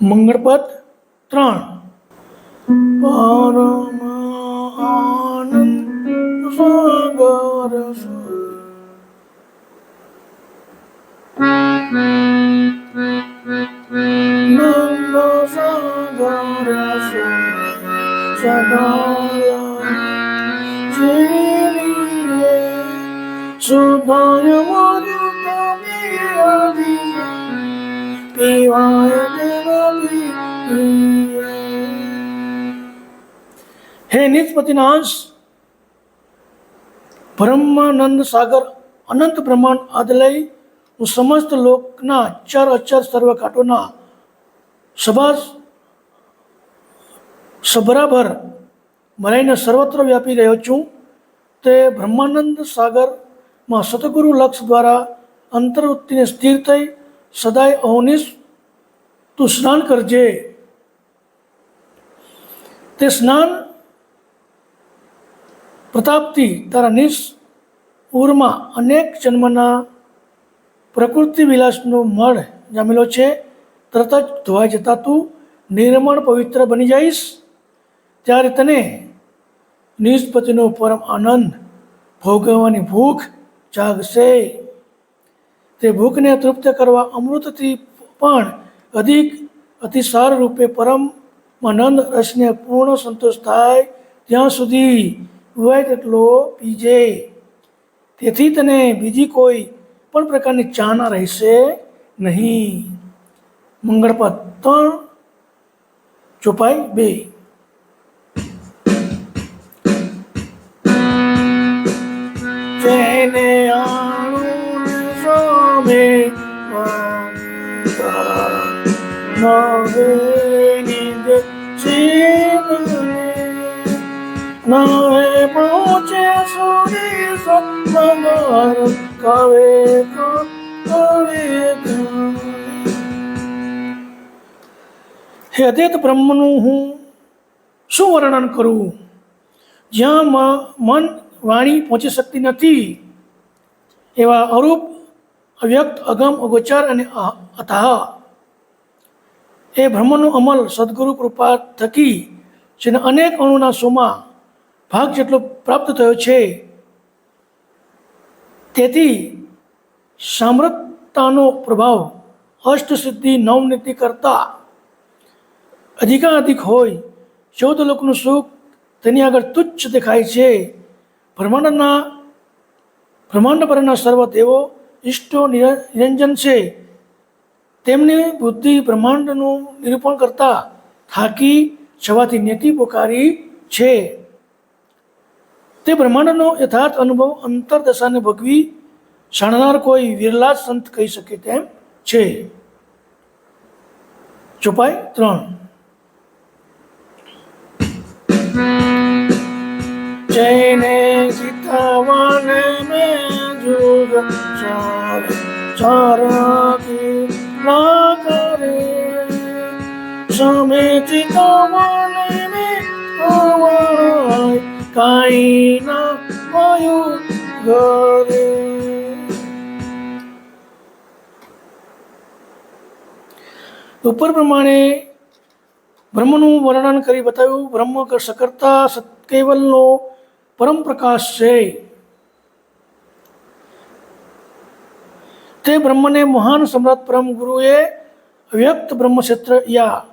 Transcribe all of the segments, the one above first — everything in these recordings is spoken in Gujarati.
મંગળપદ ત્રણ પરમ આનંદ સાગર સોય. નંદ સાગર સોય. સદાય જેલીએ સુધાય મરુતમી પીવાય દેવી હે નિજપતિના અંશ બ્રહ્માનંદ સાગર, અનંત બ્રહ્માંડ આદલય હું સમસ્ત લોકના ચર અચર સર્વ સભાસ સભા સભરાભર મરાઈને સર્વત્ર વ્યાપી રહ્યો છું. તે બ્રહ્માનંદ સાગરમાં સતગુરુ લક્ષ દ્વારા અંતરવૃત્તિને સ્થિર થઈ સદાય અહોનિશ તું સ્નાન કરજે. તે સ્નાન પ્રતાપથી તારા નિશ ઉરમાં અનેક જન્મના પ્રકૃતિ વિલાસનો મળ જામેલો છે. તરત જ ધોવાઈ જતા તું નિર્મળ પવિત્ર બની જઈશ. ત્યારે તને નિષ્પતિનો પરમ આનંદ, ભોગવવાની ભૂખ જાગશે. તે ભૂખને તૃપ્ત કરવા અમૃતથી પણ અધિક અતિસાર રૂપે પરમાનંદ રસને પૂર્ણ સંતોષ થાય ત્યાં સુધી હોય તેટલો પીજે. તેથી તને બીજી કોઈ પણ પ્રકારની ચાના રહેશે નહીં. મંગળપદ ત્રણ, ચોપાઈ બે. ચેને આણું હે અદ્વૈત બ્રહ્મનું હું શું વર્ણન કરું? જ્યાં મન વાણી પહોંચી શકતી નથી, એવા અરૂપ, અવ્યક્ત, અગમ, અગોચર અને અથાહ એ બ્રહ્મનો અમલ સદગુરુ કૃપા થકી, જેને અનેક અણુના સોમાં ભાગ જેટલો પ્રાપ્ત થયો છે તેથી સામ્રતાનો પ્રભાવ અષ્ટસિદ્ધિ નવનીતિ કરતા અધિકાધિક હોય, ચૌદ લોકનું સુખ તેની આગળ તુચ્છ દેખાય છે. બ્રહ્માંડના બ્રહ્માંડ પરના સર્વ દેવો ઇષ્ટો નિર- નિરંજન છે. તેમની બુદ્ધિ બ્રહ્માંડનું નિરૂપણ કરતા થાકી જવાથી નેતિ પોકારી છે. તે બ્રહ્માંડનો યથાર્થ અનુભવ અંતરદશાને ભગવી જાણનાર કોઈ વિરલા સંત કહી શકે તેમ છે. ચોપાઈ ત્રણ. જૈને સીતાવાને મેં જુગ ચાર ચારાકી ઉપર પ્રમાણે બ્રહ્મનું વર્ણન કરી બતાવ્યું, બ્રહ્મ સકર્તા સત્કેવલનો પરમ પ્રકાશ છે. તે બ્રહ્મને મહાન સમ્રાટ પરમ ગુરુએ વ્યક્ત બ્રહ્મક્ષેત્ર યા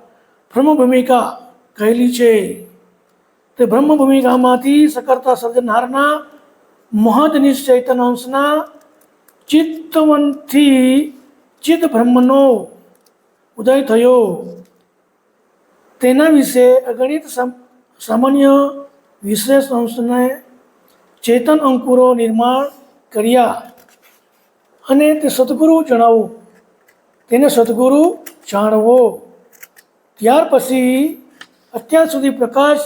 બ્રહ્મભૂમિકા કહેલી છે. તે બ્રહ્મ ભૂમિકામાંથી સકર્તા સર્જનહારના મહદ અંશના ચિત્તવનથી ચિત્ત બ્રહ્મનો ઉદય થયો. તેના વિશે અગણિત સમ- સામાન્ય વિશેષ અંશને ચેતન અંકુરો નિર્માણ કર્યા અને તે સદગુરુ જણાવો. તેને સદગુરુ જાણવો. ત્યાર પછી અત્યાર સુધી પ્રકાશ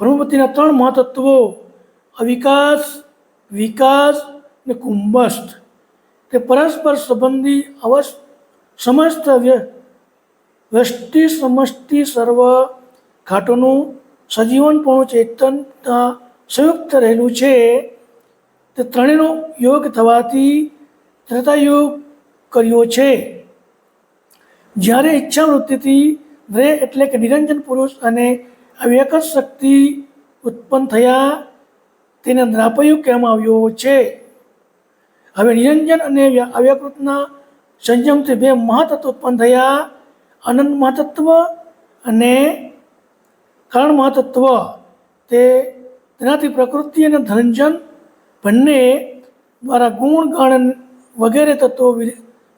બ્રહ્મપતિના ત્રણ મહતત્વો, અવિકાસ, વિકાસ અને કુંભસ્થ. તે પરસ્પર સંબંધી અવશ, સમસ્ત વ્યષ્ટિ સમષ્ટિ સર્વ ઘાટોનું સજીવનપણું ચેતનતા સંયુક્ત રહેલું છે, તે ત્રણેયનો યોગ થવાથી ત્રેતાયુગ કર્યો છે. જ્યારે ઈચ્છા વૃત્તિથી દ્રે એટલે કે નિરંજન પુરુષ અને આવી શક્તિ ઉત્પન્ન થયા, તેને દ્રાપયુગ કહેવામાં આવ્યો છે. હવે નિરંજન અને વ્ય- અવ્યકૃતના સંયમથી બે મહાતત્વ ઉત્પન્ન થયા. અનંત મહાતત્વ અને કારણ મહાતત્વ તે તેનાથી પ્રકૃતિ અને ધનજન બંને દ્વારા ગુણ, ગણ વગેરે તત્વો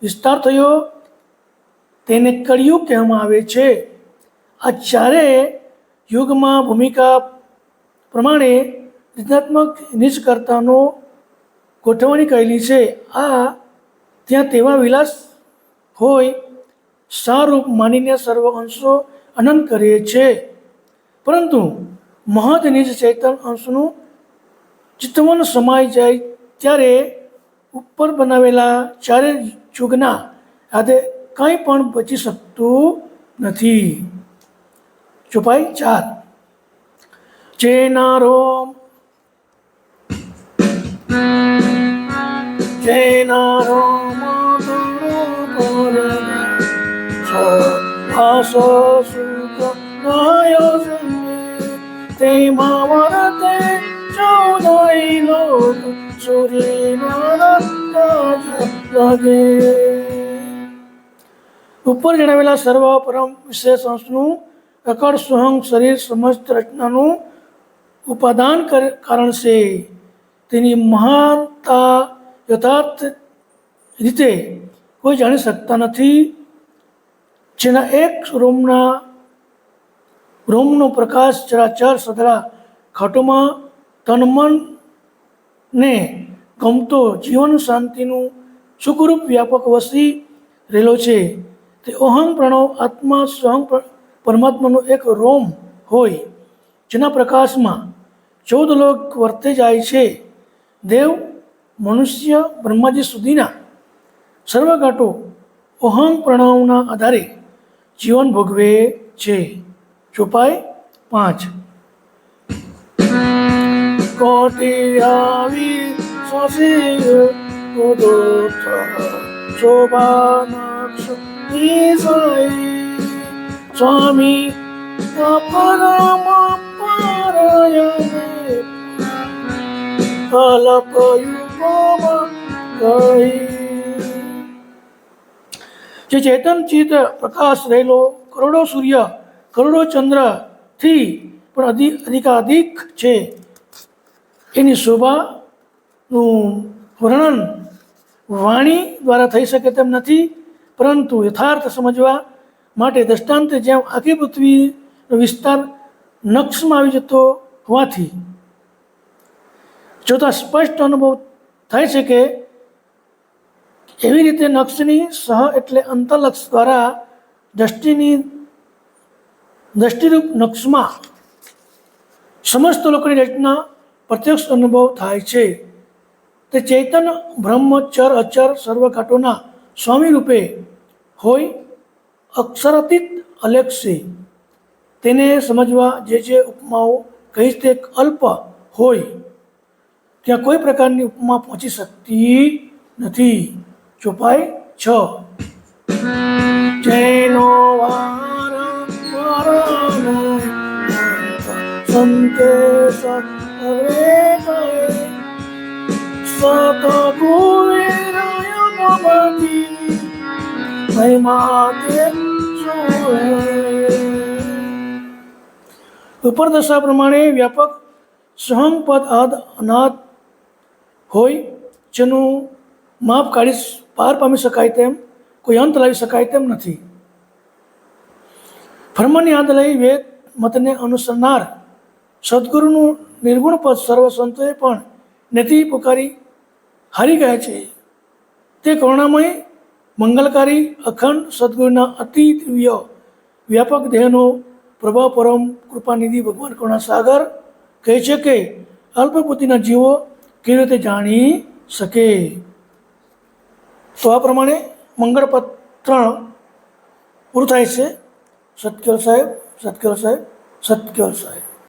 વિસ્તાર થયો. તેને કળિયુગ કહેવામાં આવે છે. આ ચારે યુગમાં ભૂમિકા પ્રમાણે રચનાત્મક નિષ્કર્તાનો ગોઠવણી કરેલી છે. આ ત્યાં તેવા વિલાસ હોય સારૂપ માનીને સર્વ અંશો અનંત કરે છે. પરંતુ મહદ નિજ ચૈતન અંશનું ચિત્તવન સમાઈ જાય ત્યારે ઉપર બનાવેલા ચારે જુગના આદે કંઈ પણ બચી શકતું નથી. ચોપાઈ ચાર. જેના રોમ આસ સુખ નાયો તેમાં વરતે ચૌદાઈ લોક ઉપર જણાવેલા સર્વ પરમ વિશેષ અંશનું અકળ સુહંગ શરીર સમસ્ત રચનાનું ઉપાદાન કારણ છે. તેની મહાનતા યથાર્થ રીતે કોઈ જાણી શકતા નથી. જેના એક રોમના, રોમનો પ્રકાશ ચરાચર સદરા ખાટોમાં તનમનને ગમતો જીવન શાંતિનું સુખરૂપ વ્યાપક વસી રહેલો છે. તે અહમ પ્રણવ આત્મા સ્વયં પરમાત્માનો એક રોમ હોય, જેના પ્રકાશમાં ચૌદ લોક વર્તે જાય છે. દેવ, મનુષ્ય, બ્રહ્માજી સુધીના સર્વઘાટો અહમ પ્રણવના આધારે જીવન ભોગવે છે ચોપાઈ પાંચ કોટી આવી શશી ઉદોત શોભાનાક્ષ ઈસાઈ સ્વામી પરમ પારાયણે અલપયુગોમાં ગઈ જે ચેતન ચિત્ત પ્રકાશ રહેલો કરોડો સૂર્ય, કરોડો ચંદ્રથી પણ અધિક અધિકાધિક છે. એની શોભાનું વર્ણન વાણી દ્વારા થઈ શકે તેમ નથી, પરંતુ યથાર્થ સમજવા માટે દૃષ્ટાંતે જેમ આખી પૃથ્વીનો વિસ્તાર નક્ષમાં આવી જતો હોવાથી, જોતાં સ્પષ્ટ અનુભવ થાય છે કે એવી રીતે નક્ષની સહ એટલે અંતલક્ષ દ્વારા દ્રષ્ટિની દ્રષ્ટિરૂપ નક્ષમાં સમસ્ત લોકોની રચના પ્રત્યક્ષ અનુભવ થાય છે. તે ચૈતન બ્રહ્મ, ચર, અચર સર્વઘાટોના સ્વામી રૂપે હોય અક્ષરતીત અલેક્ષી. તેને સમજવા જે જે ઉપમાઓ કહીશ તે અલ્પ હોય, ત્યાં કોઈ પ્રકારની ઉપમા પહોંચી શકતી નથી. ચોપાઈ છ જેનો વારંવારનો સંદેશ હવે ગયે સતગુરુરાય ભવતી મહિમા તે ઉપર દશા પ્રમાણે વ્યાપક સહંગપદ આદ અનાદ હોય જેનું માપ કાઢી પાર પામી શકાય તેમ, કોઈ અંત લાવી શકાય તેમ નથી. ફર્મની યાદ લઈ વેદ મતને અનુસરનાર સદગુરુનું નિર્ગુણ પદ સર્વ સંતોએ પણ નથી પુકારી હારી ગયા છે. તે કરુણામય, મંગલકારી, અખંડ સદગુરુના અતિ દિવ્ય, વ્યાપક દેહનો પ્રભાવ પરમ કૃપાનિધિ ભગવાન કરુણા સાગર કહે છે કે અલ્પબુદ્ધિના જીવો કેવી રીતે જાણી શકે? તો આ પ્રમાણે મંગળપત્ર પૂરું થાય છે. સત્કેલ સાહેબ સત્કેલ સાહેબ સત્કેલ સાહેબ.